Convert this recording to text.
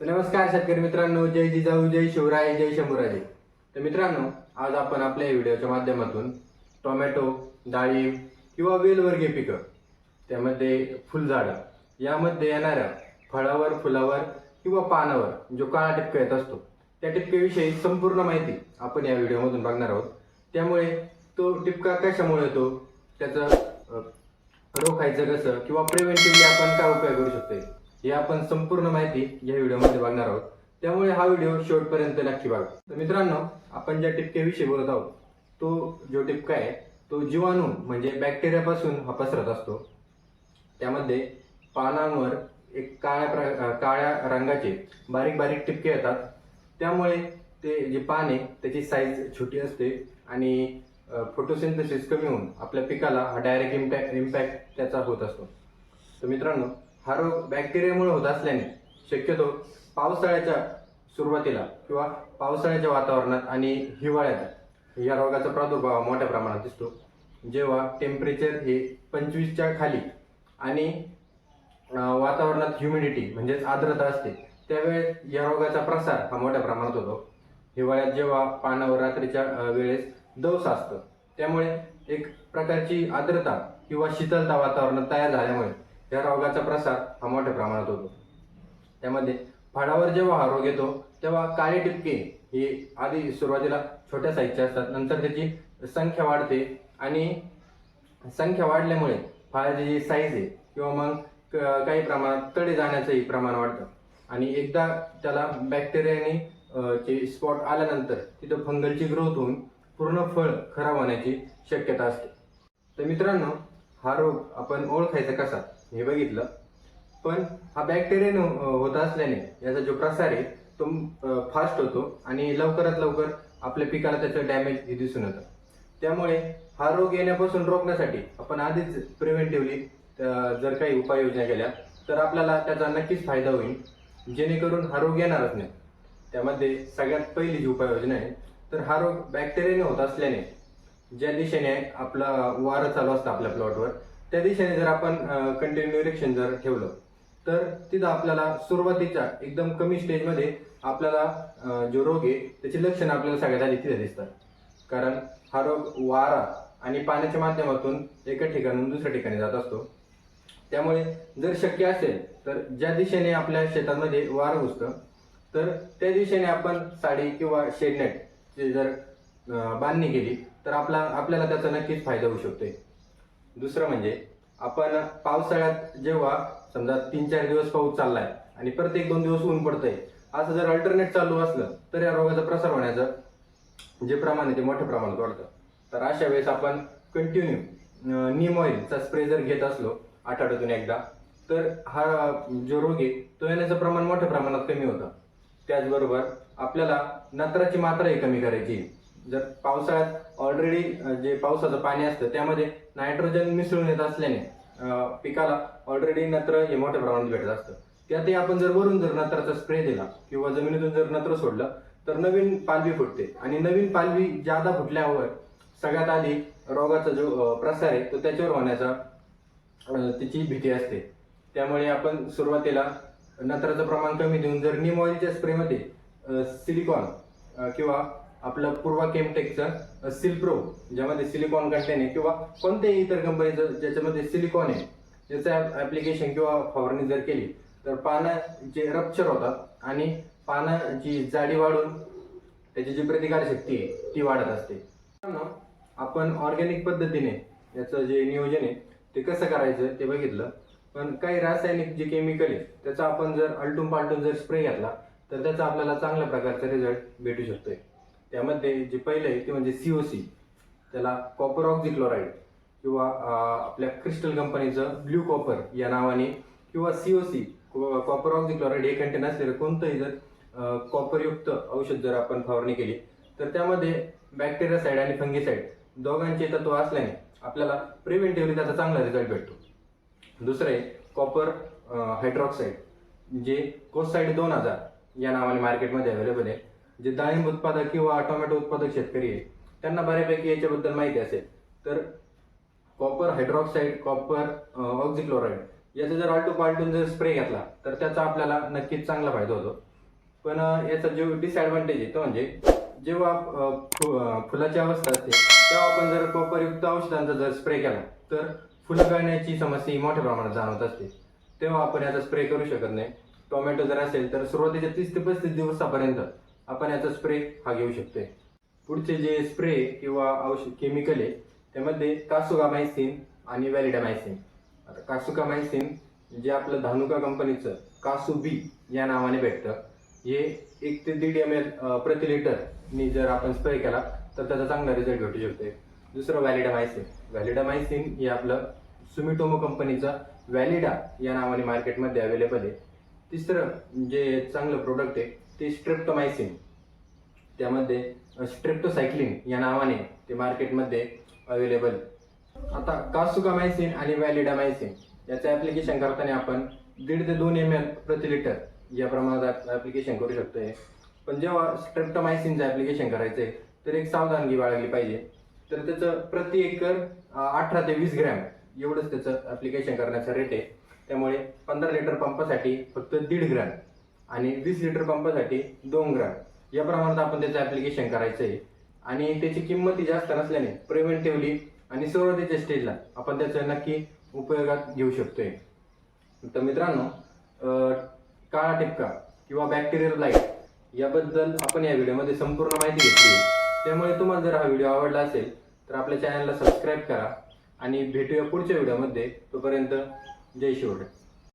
तर नमस्कार शेतकरी मित्रांनो जय जिजाऊ जय शिवराय जय शंभूराजे. तर मित्रांनो आज आपण आपल्या या व्हिडिओच्या माध्यमातून टोमॅटो डाळिंब किंवा वेलवर्गीय पिकं त्यामध्ये फुलझाडं यामध्ये येणाऱ्या फळावर फुलावर किंवा पानावर जो काळा टिपका येत असतो त्या टिपक्याविषयी संपूर्ण माहिती आपण या व्हिडिओमधून बघणार आहोत. त्यामुळे तो टिपका कशामुळे येतो त्याचं रोखायचं कसं किंवा प्रिव्हेंटिव्हली आपण काय उपाय करू शकतो ही आपण संपूर्ण माहिती या व्हिडिओमध्ये बघणार आहोत. त्यामुळे हा व्हिडिओ शेवटपर्यंत नक्की बघा. तर मित्रांनो आपण ज्या टिपकेविषयी बोलत आहोत तो जो टिपका आहे तो जीवाणू म्हणजे बॅक्टेरियापासून हा पसरत असतो. त्यामध्ये पानांवर एक काळ्या प्र- काळ्या रंगाचे बारीक बारीक टिपके येतात. त्यामुळे ते जे पान आहे त्याची साईज छोटी असते आणि फोटोसिंथेसिस कमी होऊन आपल्या पिकाला हा डायरेक्ट इम्पॅक्ट इम्पॅक्ट त्याचा होत असतो. तर मित्रांनो हा रोग बॅक्टेरियामुळे होत असल्याने शक्यतो पावसाळ्याच्या सुरुवातीला किंवा पावसाळ्याच्या वातावरणात आणि हिवाळ्यात या रोगाचा प्रादुर्भाव मोठ्या प्रमाणात दिसतो. जेव्हा टेम्परेचर हे पंचवीसच्या खाली आणि वातावरणात ह्युमिडिटी म्हणजेच आर्द्रता असते त्यावेळेस या रोगाचा प्रसार हा मोठ्या प्रमाणात होतो. हिवाळ्यात जेव्हा पानावर रात्रीच्या वेळेस दवस असतं त्यामुळे एक प्रकारची आर्द्रता किंवा शीतलता वातावरणात तयार झाल्यामुळे या रोगाचा प्रसार हा मोठ्या प्रमाणात होतो. त्यामध्ये फळावर जेव्हा हा रोग येतो तेव्हा काळे टिपके हे आधी सुरुवातीला छोट्या साईजचे असतात नंतर त्याची संख्या वाढते आणि संख्या वाढल्यामुळे फळाची जी साईज आहे किंवा मग क- काही प्रमाणात तडे जाण्याचंही प्रमाण वाढतं. आणि एकदा त्याला बॅक्टेरियाने चे स्पॉट आल्यानंतर तिथं फंगलची ग्रोथ होऊन पूर्ण फळ खराब होण्याची शक्यता असते. तर मित्रांनो हा रोग आपण ओळखायचा कसा? हे बघितलं. पण हा बॅक्टेरियन होत असल्याने याचा जो प्रसार आहे तो फास्ट होतो आणि लवकरात लवकर आपल्या पिकाला त्याचं डॅमेज हे दिसून येतं. त्यामुळे हा रोग येण्यापासून रोखण्यासाठी आपण आधीच प्रिव्हेंटिव्हली जर काही उपाययोजना केल्या तर आपल्याला त्याचा नक्कीच फायदा होईल. जेणेकरून हा रोग येणारच नाही. त्यामध्ये सगळ्यात पहिली जी उपाययोजना आहे तर हा रोग बॅक्टेरियाने होत असल्याने ज्या दिशेने आपला वारं चालू असतं आपल्या प्लॉटवर त्या दिशेने जर आपण कंटिन्यू निरीक्षण जर ठेवलं तर तिथं आपल्याला सुरुवातीच्या एकदम कमी स्टेजमध्ये आपल्याला जो रोग आहे त्याची लक्षणं आपल्याला सगळ्यात आधी तिथे दिसतात. कारण हा रोग वारा आणि पाण्याच्या माध्यमातून एका ठिकाणून दुसऱ्या ठिकाणी जात असतो. त्यामुळे जर शक्य असेल तर ज्या दिशेने आपल्या शेतामध्ये वारं घुसतं तर त्या दिशेने आपण साडी किंवा शेडनेट जर बांधणी केली तर आपला आपल्याला त्याचा नक्कीच फायदा होऊ शकतोय. दुसरं म्हणजे आपण पावसाळ्यात जेव्हा समजा तीन चार दिवस पाऊस चाललाय आणि प्रत्येक दोन दिवस ऊन पडतंय असं जर अल्टरनेट चालू असलं तर या रोगाचा प्रसार होण्याचं जे प्रमाण आहे ते मोठ्या प्रमाणात वाढतं. तर अशा वेळेस आपण कंटिन्यू नीम ऑइलचा स्प्रे जर घेत असलो आठवड्यातून एकदा तर हा जो रोग आहे तो येण्याचं प्रमाण मोठ्या प्रमाणात कमी होतं. त्याचबरोबर आपल्याला नत्राची मात्राही कमी करायची जर पावसाळ्यात ऑलरेडी जे पावसाचं पाणी असतं त्यामध्ये नायट्रोजन मिसळून येत असल्याने पिकाला ऑलरेडी नत्र हे मोठ्या प्रमाणात भेटत असतं. त्यातही आपण जर वरून जर नत्राचा स्प्रे दिला किंवा जमिनीतून जर नत्र सोडलं तर नवीन पालवी फुटते. आणि नवीन पालवी जादा फुटल्यावर सगळ्यात आधी रोगाचा जो प्रसार आहे तो त्याच्यावर होण्याचा त्याची भीती असते. त्यामुळे आपण सुरुवातीला नत्राचं प्रमाण कमी देऊन जर निम ऑइलच्या स्प्रेमध्ये सिलिकॉन किंवा आपलं पूर्वा केमटेकचं सिल्प्रो ज्यामध्ये सिलिकॉन कंटेन आहे किंवा कोणत्याही इतर कंपनीचं ज्याच्यामध्ये सिलिकॉन आहे त्याचं ॲप्लिकेशन किंवा फवारणी जर केली तर पानं जे रप्चर होतात आणि पानाची जाडी वाढून त्याची जी प्रतिकार शक्ती आहे ती वाढत असते. आपण ऑर्गॅनिक पद्धतीने याचं जे नियोजन आहे ते कसं करायचं ते बघितलं. पण काही रासायनिक जे केमिकल आहे त्याचा आपण जर आलटून पालटून जर स्प्रे घेतला तर त्याचा आपल्याला चांगल्या प्रकारचा रिझल्ट भेटू शकतोय. त्यामध्ये जे पहिलं आहे ते म्हणजे सीओसी त्याला कॉपर ऑक्झिक्लोराईड किंवा आपल्या क्रिस्टल कंपनीचं ब्ल्यू कॉपर या नावाने किंवा C O C copper oxychloride हे कंटेन असलेलं कोणतंही जर कॉपरयुक्त औषध जर आपण फवारणी केली तर त्यामध्ये बॅक्टेरिया साईड आणि फंगीसाईड दोघांचे तत्व असल्याने आपल्याला प्रिव्हेंटिव्हली त्याचा चांगला रिझल्ट भेटतो. दुसरं आहे कॉपर हायड्रॉक्साईड जे कोसाईड दोन हजार या नावाने मार्केटमध्ये अवेलेबल आहे. जे डाळिंब उत्पादक किंवा टोमॅटो उत्पादक शेतकरी आहे त्यांना बऱ्यापैकी याच्याबद्दल माहिती असेल. तर कॉपर हायड्रॉक्साईड कॉपर ऑक्झिक्लोराईड याचा जर आलटू पालटून जर स्प्रे घेतला तर त्याचा आपल्याला नक्कीच चांगला फायदा होतो. पण याचा जो डिसएडव्हान्टेज आहे तो म्हणजे जेव्हा फुलाची अवस्था असते तेव्हा आपण जर कॉपरयुक्त औषधांचा जर स्प्रे केला तर फुलं गळण्याची समस्या ही मोठ्या प्रमाणात जाणवत असते. तेव्हा आपण याचा स्प्रे करू शकत नाही. टोमॅटो जर असेल तर सुरुवातीच्या तीस ते पस्तीस दिवसापर्यंत आपण याचा स्प्रे हा घेऊ शकतोय. पुढचे जे स्प्रे किंवा औषध केमिकल आहे त्यामध्ये कासुगामायसिन आणि व्हॅलिडामायसिन आता कासुकामायसिन जे आपलं धानुका कंपनीचं कासू बी या नावाने भेटतं. हे एक ते दीड एम एल प्रति लिटरनी जर आपण स्प्रे केला तर त्याचा चांगला रिझल्ट भेटू शकतो दुसरं व्हॅलिडामायसिन व्हॅलिडामायसिन हे आपलं सुमिटोमो कंपनीचा व्हॅलिडा या नावाने मार्केटमध्ये अवेलेबल आहे. तिसरं जे चांगलं प्रोडक्ट आहे ते स्ट्रेप्टोमायसिन त्यामध्ये स्ट्रेप्टोसायक्लिन या नावाने ते मार्केटमध्ये अवेलेबल आता कासुकामायसिन आणि व्हॅलिडामायसिन याचं ॲप्लिकेशन करताना आपण दीड ते दोन एम एल प्रति लिटर या प्रमाणात ॲप्लिकेशन करू शकतोय. पण जेव्हा स्ट्रेप्टोमायसिनचं ॲप्लिकेशन करायचं आहे तर एक सावधानगी बाळगली पाहिजे. तर त्याचं प्रति एकर अठरा ते वीस ग्रॅम एवढंच त्याचं ॲप्लिकेशन करण्याचा रेट आहे. त्यामुळे पंधरा लिटर पंपासाठी फक्त दीड ग्रॅम. आणि वीस लिटर पंपासाठी दोन ग्राम. या प्रमाणात आपण त्याचं ॲप्लिकेशन करायचं आहे आणि त्याची किंमत जास्त नसल्याने प्रिव्हेंटिव्हली आणि सुरुवातीच्या स्टेजला आपण त्याचं नक्की उपयोगात घेऊ शकतोय. तर मित्रांनो काळा टिपका किंवा बॅक्टेरियल लाइट याबद्दल आपण या व्हिडिओमध्ये संपूर्ण माहिती घेतली. त्यामुळे तुम्हाला जर हा व्हिडिओ आवडला असेल तर आपल्या चॅनलला सबस्क्राईब करा आणि भेटूया पुढच्या व्हिडिओमध्ये. तोपर्यंत जय शिवराय.